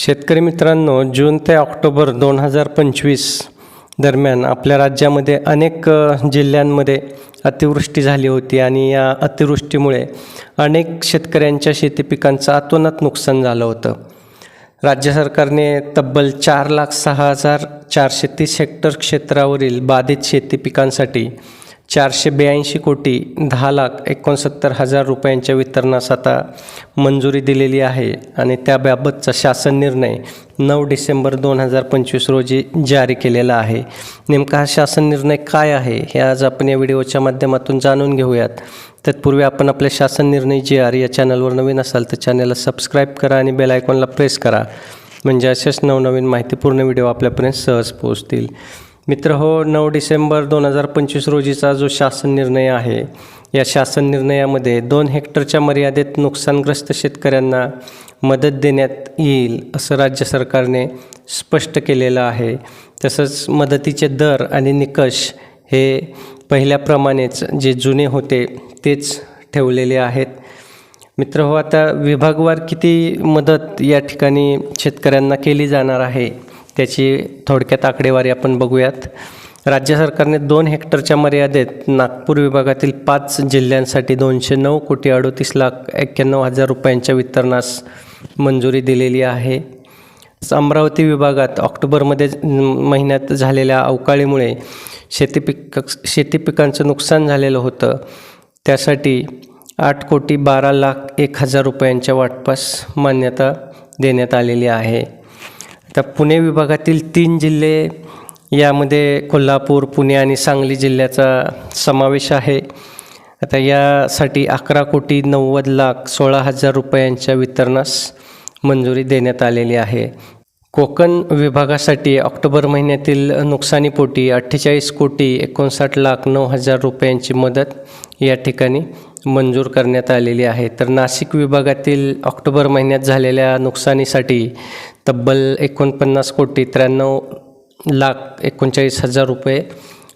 शेतकरी मित्रांनो जून ते ऑक्टोबर दोन हजार पंचवीस दरम्यान आपल्या राज्यामध्ये अनेक जिल्ह्यांमध्ये अतिवृष्टी झाली होती आणि या अतिवृष्टीमुळे अनेक शेतकऱ्यांच्या शेती पिकांचं अतोनात नुकसान झालं होतं. राज्य सरकारने तब्बल चार लाख सहा हजार चारशे तीस हेक्टर क्षेत्रावरील बाधित शेती पिकांसाठी चारशे ब्याऐंशी कोटी दहा लाख एकोणसत्तर हजार रुपयांच्या वितरणास आता मंजुरी दिलेली आहे आणि त्याबाबतचा शासन निर्णय नऊ डिसेंबर दोन हजार पंचवीस रोजी जारी केलेला आहे. नेमका हा शासन निर्णय काय आहे हे आज आपण या व्हिडिओच्या माध्यमातून जाणून घेऊयात. तत्पूर्वी आपण आपले शासन निर्णय जी आर या चॅनलवर नवीन असाल तर चॅनलला सबस्क्राईब करा आणि बेल आयकॉनला प्रेस करा. म्हणजे असेच नवनवीन माहितीपूर्ण व्हिडिओ आपल्यापर्यंत सहज पोहोचतील. मित्र हो नऊ डिसेंबर दोन हजार पंचवीस रोजीचा जो शासन निर्णय आहे या शासन निर्णयामध्ये दोन हेक्टरच्या मर्यादेत नुकसानग्रस्त शेतकऱ्यांना मदत देण्यात येईल असं राज्य सरकारने स्पष्ट केलेलं आहे. तसंच मदतीचे दर आणि निकष हे पहिल्याप्रमाणेच जे जुने होते तेच ठेवलेले आहेत. मित्र हो आता विभागवार किती मदत या ठिकाणी शेतकऱ्यांना केली जाणार आहे? त्याची थोडक्यात आकडेवारी आपण बघूयात. राज्य सरकारने दोन हेक्टरच्या मर्यादेत नागपूर विभागातील पाच जिल्ह्यांसाठी दोनशे नऊ कोटी अडोतीस लाख एक्क्याण्णव हजार रुपयांच्या वितरणास मंजुरी दिलेली आहे. अमरावती विभागात ऑक्टोबरमध्ये महिन्यात झालेल्या अवकाळीमुळे शेती पिक शेती पिकांचं नुकसान झालेलं होतं. त्यासाठी आठ कोटी बारा लाख एक हजार रुपयांच्या वाटपास मान्यता देण्यात आलेली आहे. तर पुणे विभागातील तीन जिल्हे यामध्ये कोल्हापूर पुणे आणि सांगली जिल्ह्याचा समावेश आहे. आता यासाठी अकरा कोटी नव्वद लाख सोळा हजार रुपयांच्या वितरणास मंजुरी देण्यात आलेली आहे. कोकण विभागासाठी ऑक्टोबर महिन्यातील नुकसानीपोटी अठ्ठेचाळीस कोटी एकोणसाठ लाख नऊ हजार रुपयांची मदत या ठिकाणी मंजूर करण्यात आलेली आहे. तर नाशिक विभागातील ऑक्टोबर महिन्यात झालेल्या नुकसानीसाठी तब्बल एकोणपन्नास कोटी त्र्याण्णव लाख एकोणचाळीस हजार रुपये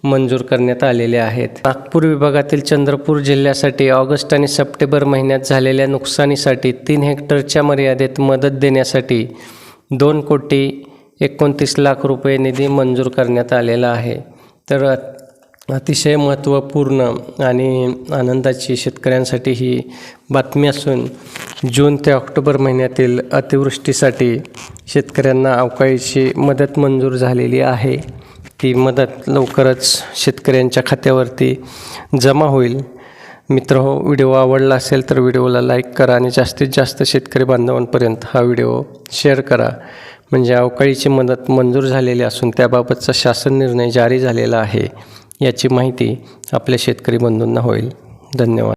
मंजूर करण्यात आलेले आहेत. नागपूर विभागातील चंद्रपूर जिल्ह्यासाठी ऑगस्ट आणि सप्टेंबर महिन्यात झालेल्या नुकसानीसाठी तीन हेक्टरच्या मर्यादेत मदत देण्यासाठी दोन कोटी एकोणतीस लाख रुपये निधी मंजूर करण्यात आलेला आहे. तर अतिशय महत्त्वपूर्ण आणि आनंदाची शेतकऱ्यांसाठी ही बातमी असून जून ते ऑक्टोबर महिन्यातील अतिवृष्टीसाठी शेतकऱ्यांना अवकाळीची मदत मंजूर झालेली आहे. ती मदत लवकरच शेतकऱ्यांच्या खात्यावरती जमा होईल. मित्र हो व्हिडिओ आवडला असेल तर व्हिडिओला लाईक करा आणि जास्तीत जास्त शेतकरी बांधवांपर्यंत हा व्हिडिओ शेअर करा. म्हणजे अवकाळीची मदत मंजूर झालेली असून त्याबाबतचा शासन निर्णय जारी झालेला आहे. याची माहिती आपल्या शेतकरी बंधूंना होईल. धन्यवाद.